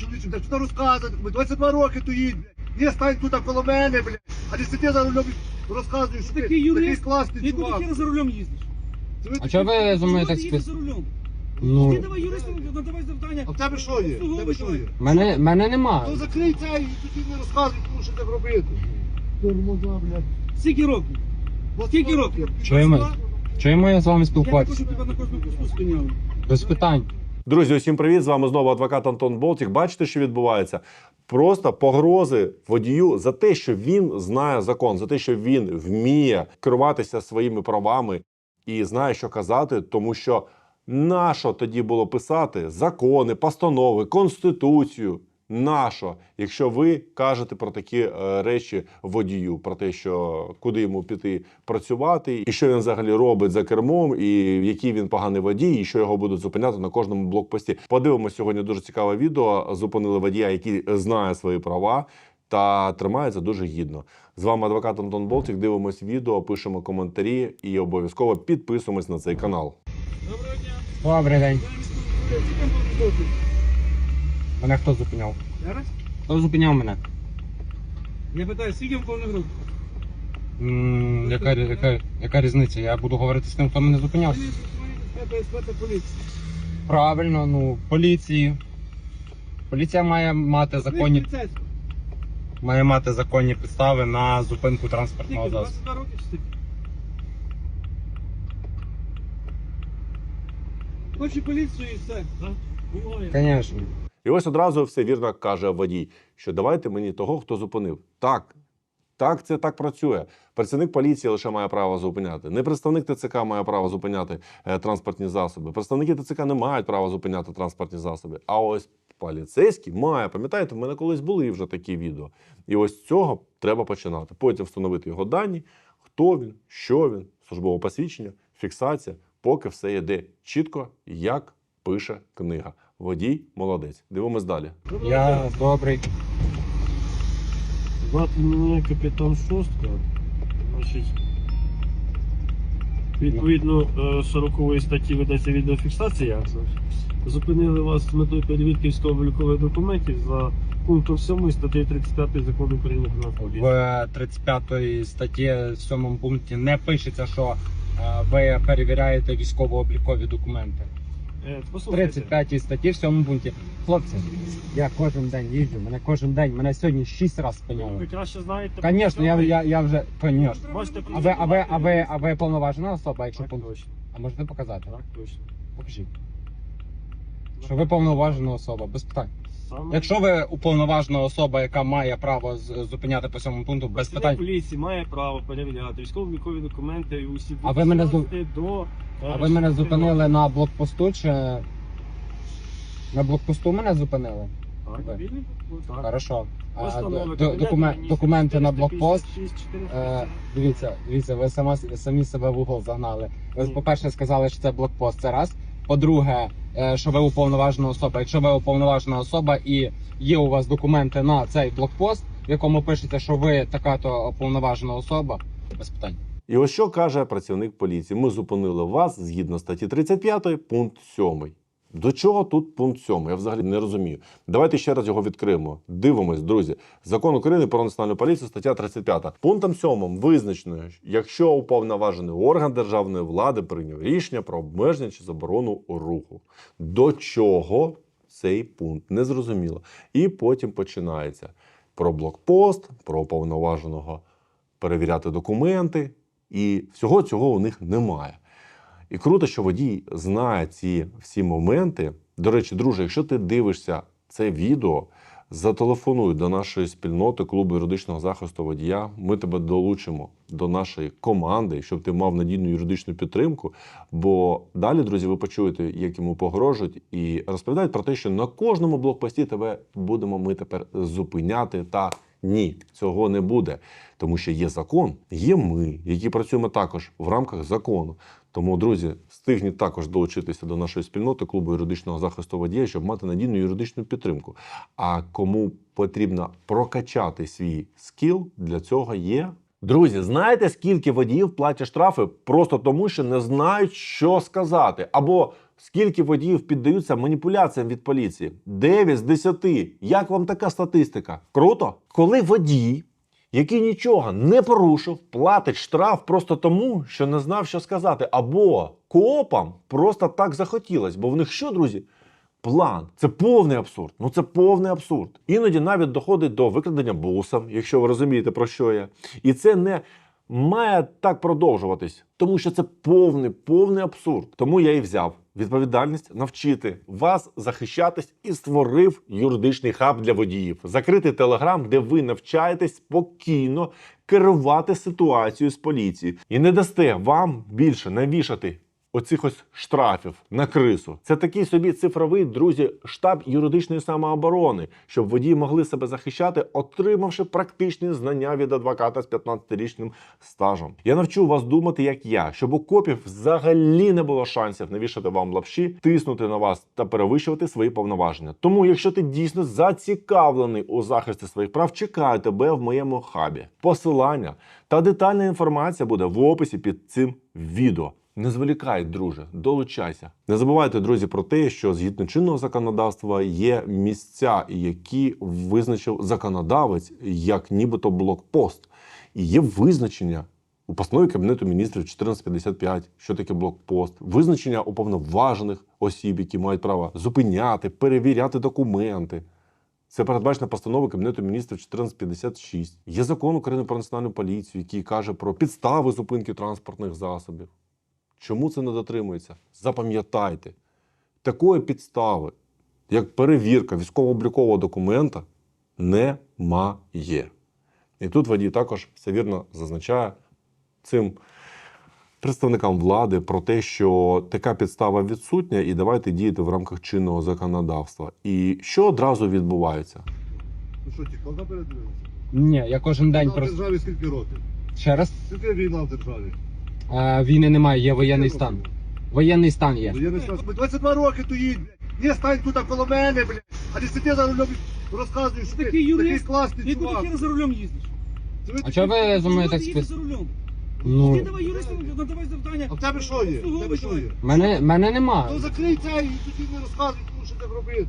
чоловіче, блядь, що розказувати, 22 роки тут їдь, блядь. Не стань тут коло мене, блядь, а не сиди за рулем і розказуєш, що ти Такий такий юрист, класний Ти куди чувак. хіра за рулем їздиш? Це ви А такі- чого ви за мною Чого так ти їдеш спис... за рулем? Ти Ну, давай юристу, надавай завдання. А в тебе що є? В тебе що є? мене, мене нема. Ну закрий це і тоді не розказуй, тому що так робити. Тормоза, блядь. Скільки років? Скільки років? ти? Чуємо? Чуємо я з вами Я також, спілкуватися? щоб тебе на кожному куску спиняли. Без питань. Друзі, усім привіт! З вами знову адвокат Антон Болтік. Бачите, що відбувається? Просто погрози водію за те, що він знає закон, за те, що він вміє керуватися своїми правами і знає, що казати, тому що нащо тоді було писати закони, постанови, конституцію. Нащо, якщо ви кажете про такі е, речі водію, про те, що куди йому піти працювати, і що він взагалі робить за кермом, і який він поганий водій, і що його будуть зупиняти на кожному блокпості. Подивимося сьогодні дуже цікаве відео. Зупинили водія, який знає свої права та тримається дуже гідно. З вами адвокат Антон Болтик. Дивимось відео, пишемо коментарі і обов'язково підписуємось на цей канал. Доброго дня. Добрий день. Мене хто зупиняв? Зараз? Хто зупиняв мене? Я питаю, скільки в повних рук? М, яка, яка, яка різниця? Я буду говорити з тим, хто мене зупиняв. ПСП та поліція. Правильно, ну, поліції. Поліція має мати законні, Поліцейський. має мати законні підстави на зупинку транспортного Скільки? засобу. 22 роки чи скільки? Хочу поліцію і все. так? Буває. Звісно. І ось одразу все вірно каже водій, що давайте мені того, хто зупинив. Так, так, це так працює. Працівник поліції лише має право зупиняти. Не представник ТЦК має право зупиняти е, транспортні засоби. Представники ТЦК не мають права зупиняти транспортні засоби. А ось поліцейський має. Пам'ятаєте, в мене колись були вже такі відео. І ось цього треба починати. Потім встановити його дані, хто він, що він, службове посвідчення, фіксація, поки все йде чітко, як пише книга. Водій молодець. Дивимось далі. Я добрий. Звати мене капітан Шостка. Значить, відповідно е, 40 статті ведеться відеофіксація. Зупинили вас з метою перевірки військово-облікових документів за пунктом 7 статті 35 закону України про нас. В 35 статті 7 пункті не пишеться, що е, ви перевіряєте військово-облікові документи. Е, В Послухайте, 35 статті в 7 пункті. Хлопці, я кожен день їжджу, мене кожен день, мене сьогодні 6 разів ви краще знаєте. Звісно, я, я, я вже, звісно. А ви, а ви, а ви, а ви повноважена особа, якщо Так пункт? точно, А можете показати? так точно. Покажіть. Що ви повноважена особа, без питань. Саме Якщо ви уповноважена особа, яка має право з- зупиняти по цьому пункту, без Працівник питань. поліції має право перевіряти військово-облікові документи і усі А ви мене зу- до А ви мене зупинили на блокпосту чи на блокпосту мене зупинили? Так, Ви. вільний? Ну, так. Хорошо. А, Постанови д- Кабінету докумен- Міністрів документи на 456, блокпост. 460. Е, дивіться, дивіться, ви сама, самі себе в угол загнали. Ви, Ні. по-перше, сказали, що це блокпост. Це раз. По-друге, що ви уповноважена особа. Якщо ви уповноважена особа і є у вас документи на цей блокпост, в якому пишеться, що ви така то уповноважена особа, без питань. І ось що каже працівник поліції: ми зупинили вас згідно статті 35, пункт 7. До чого тут пункт 7? Я взагалі не розумію. Давайте ще раз його відкриємо. Дивимось, друзі. Закон України про національну поліцію, стаття 35. Пунктом 7 визначено, якщо уповноважений орган державної влади прийняв рішення про обмеження чи заборону руху. До чого цей пункт не зрозуміло. І потім починається про блокпост, про уповноваженого перевіряти документи, і всього цього у них немає. І круто, що водій знає ці всі моменти. До речі, друже, якщо ти дивишся це відео, зателефонуй до нашої спільноти клубу юридичного захисту водія. Ми тебе долучимо до нашої команди, щоб ти мав надійну юридичну підтримку. Бо далі, друзі, ви почуєте, як йому погрожують, і розповідають про те, що на кожному блокпості тебе будемо ми тепер зупиняти. Та ні, цього не буде, тому що є закон, є ми, які працюємо також в рамках закону. Тому, друзі, встигніть також долучитися до нашої спільноти клубу юридичного захисту водія, щоб мати надійну юридичну підтримку. А кому потрібно прокачати свій скіл, для цього є. Друзі, знаєте, скільки водіїв платять штрафи просто тому, що не знають, що сказати, або Скільки водіїв піддаються маніпуляціям від поліції? 9 з 10. Як вам така статистика? Круто? Коли водій, який нічого не порушив, платить штраф просто тому, що не знав, що сказати, або коопам просто так захотілось, бо в них що, друзі? План. Це повний абсурд. Ну це повний абсурд. Іноді навіть доходить до викрадення бусом, якщо ви розумієте про що я. І це не має так продовжуватись, тому що це повний, повний абсурд. Тому я і взяв відповідальність навчити вас захищатись і створив юридичний хаб для водіїв. Закритий телеграм, де ви навчаєтесь спокійно керувати ситуацією з поліцією і не дасте вам більше навішати оцих ось штрафів на крису. Це такий собі цифровий, друзі, штаб юридичної самооборони, щоб водії могли себе захищати, отримавши практичні знання від адвоката з 15-річним стажем. Я навчу вас думати, як я, щоб у копів взагалі не було шансів навішати вам лапші, тиснути на вас та перевищувати свої повноваження. Тому, якщо ти дійсно зацікавлений у захисті своїх прав, чекаю тебе в моєму хабі. Посилання та детальна інформація буде в описі під цим відео. Не зволікай, друже, долучайся. Не забувайте, друзі, про те, що згідно чинного законодавства є місця, які визначив законодавець як нібито блокпост. І є визначення у постанові Кабінету міністрів 1455, що таке блокпост, визначення уповноважених осіб, які мають право зупиняти, перевіряти документи. Це передбачено постановою Кабінету міністрів 1456. Є закон України про національну поліцію, який каже про підстави зупинки транспортних засобів. Чому це не дотримується? Запам'ятайте, такої підстави, як перевірка військово-облікового документа, немає. І тут водій також все вірно зазначає цим представникам влади про те, що така підстава відсутня, і давайте діяти в рамках чинного законодавства. І що одразу відбувається? Ну що, тікав наперед? Ні, я кожен день В просто державі скільки років? ще раз. Скільки війна в державі? Е, війни немає, є воєнний стан. Воєнний стан є. Я не знаю. 22 роки стоїть, блядь. Не стань тут коло мене, блядь. А не сиди за рулем і розказуєш, що ти Такий юрист, такий класний Яку ти чувак. за рулем їздиш? Це ви А такі- чого ви за мною так ти їдеш спи... за рулем? Ну, Ти давай юристам надавай завдання. А в тебе що є? В тебе що є? мене, мене нема. Ну закрий це і тоді не розказуй, тому що так робити.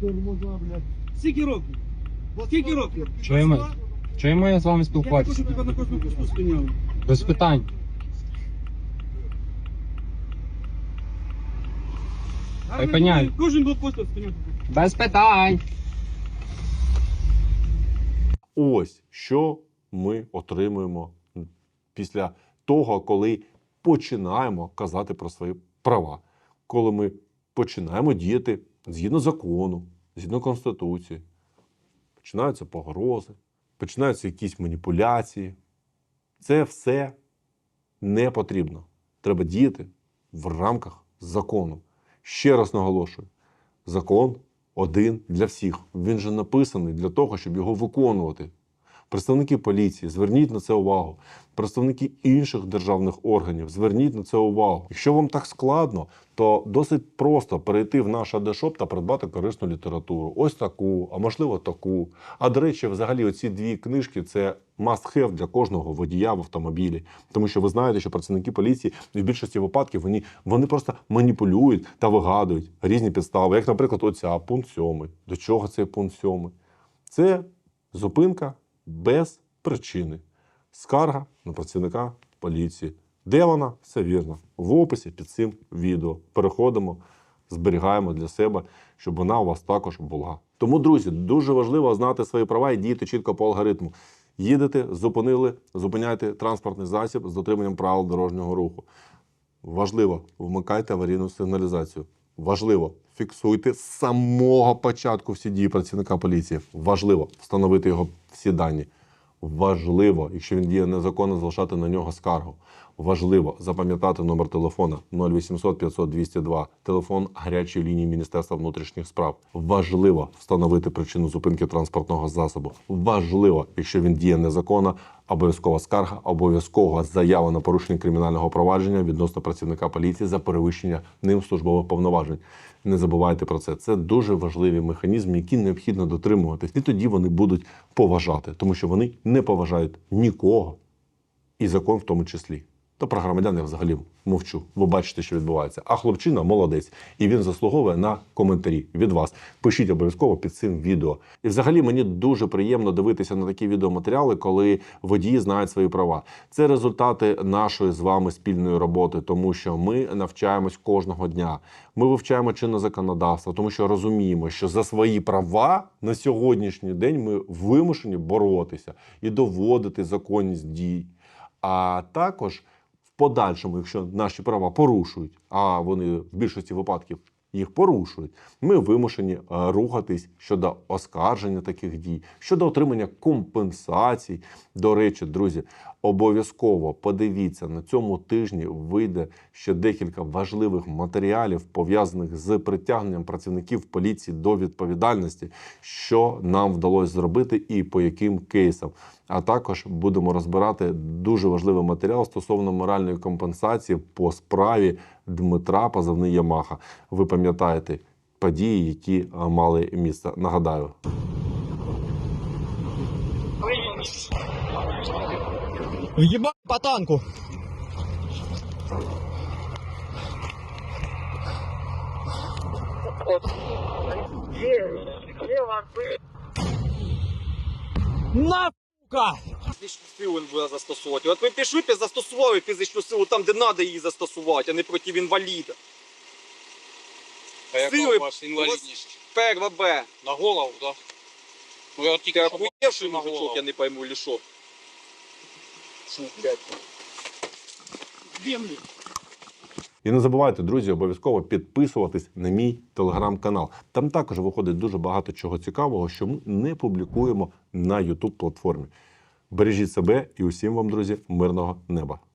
Тормоза, блядь. Скільки років? Скільки років? Чуємо? Чому я з вами Я не спілкуватися? хочу тебе на кожному кусту спиняли. Без питань. Припиняй. Кожен блокпост спиняв. Без питань. Ось що ми отримуємо після того, коли починаємо казати про свої права, коли ми починаємо діяти згідно закону, згідно конституції. Починаються погрози, починаються якісь маніпуляції. Це все не потрібно. Треба діяти в рамках закону. Ще раз наголошую: закон один для всіх. Він же написаний для того, щоб його виконувати. Представники поліції, зверніть на це увагу. Представники інших державних органів, зверніть на це увагу. Якщо вам так складно, то досить просто перейти в наш адешоп та придбати корисну літературу. Ось таку, а можливо таку. А до речі, взагалі, оці дві книжки це must-have для кожного водія в автомобілі. Тому що ви знаєте, що працівники поліції в більшості випадків вони, вони просто маніпулюють та вигадують різні підстави. Як, наприклад, оця пункт 7. До чого цей пункт 7? Це зупинка без причини. Скарга на працівника поліції. Де вона? Все вірно. В описі під цим відео. Переходимо, зберігаємо для себе, щоб вона у вас також була. Тому, друзі, дуже важливо знати свої права і діяти чітко по алгоритму. Їдете, зупинили, зупиняйте транспортний засіб з дотриманням правил дорожнього руху. Важливо, вмикайте аварійну сигналізацію. Важливо, фіксуйте з самого початку всі дії працівника поліції. Важливо встановити його всі дані. Важливо, якщо він діє незаконно, залишати на нього скаргу. Важливо запам'ятати номер телефона 0800 500 202, телефон гарячої лінії Міністерства внутрішніх справ. Важливо встановити причину зупинки транспортного засобу. Важливо, якщо він діє незаконно, обов'язкова скарга, обов'язкова заява на порушення кримінального провадження відносно працівника поліції за перевищення ним службових повноважень. Не забувайте про це. Це дуже важливі механізми, які необхідно дотримуватись. І тоді вони будуть поважати, тому що вони не поважають нікого, і закон в тому числі. То про громадян я взагалі мовчу. Ви бачите, що відбувається. А хлопчина молодець, і він заслуговує на коментарі від вас. Пишіть обов'язково під цим відео. І взагалі мені дуже приємно дивитися на такі відеоматеріали, коли водії знають свої права. Це результати нашої з вами спільної роботи, тому що ми навчаємось кожного дня. Ми вивчаємо чинне законодавство, тому що розуміємо, що за свої права на сьогоднішній день ми вимушені боротися і доводити законність дій. А також подальшому, якщо наші права порушують, а вони в більшості випадків їх порушують, ми вимушені е, рухатись щодо оскарження таких дій, щодо отримання компенсацій. До речі, друзі, обов'язково подивіться на цьому тижні вийде ще декілька важливих матеріалів пов'язаних з притягненням працівників поліції до відповідальності, що нам вдалося зробити і по яким кейсам. А також будемо розбирати дуже важливий матеріал стосовно моральної компенсації по справі Дмитра позивний Ямаха. Ви пам'ятаєте події, які е, мали місце. Нагадаю, Въебать по танку. На, сука! Фізичну силу він буде застосовувати. От ви пішли, застосували фізичну силу там, де треба її застосувати, а не проти інваліда. А яка Сили у вас інвалідність? Перва Б. На голову, так? Ну я от Ти тільки що охуєвший бачив на мужичок, голову. я не пойму, чи що. І не забувайте, друзі, обов'язково підписуватись на мій телеграм-канал. Там також виходить дуже багато чого цікавого, що ми не публікуємо на youtube платформі. Бережіть себе і усім вам, друзі, мирного неба.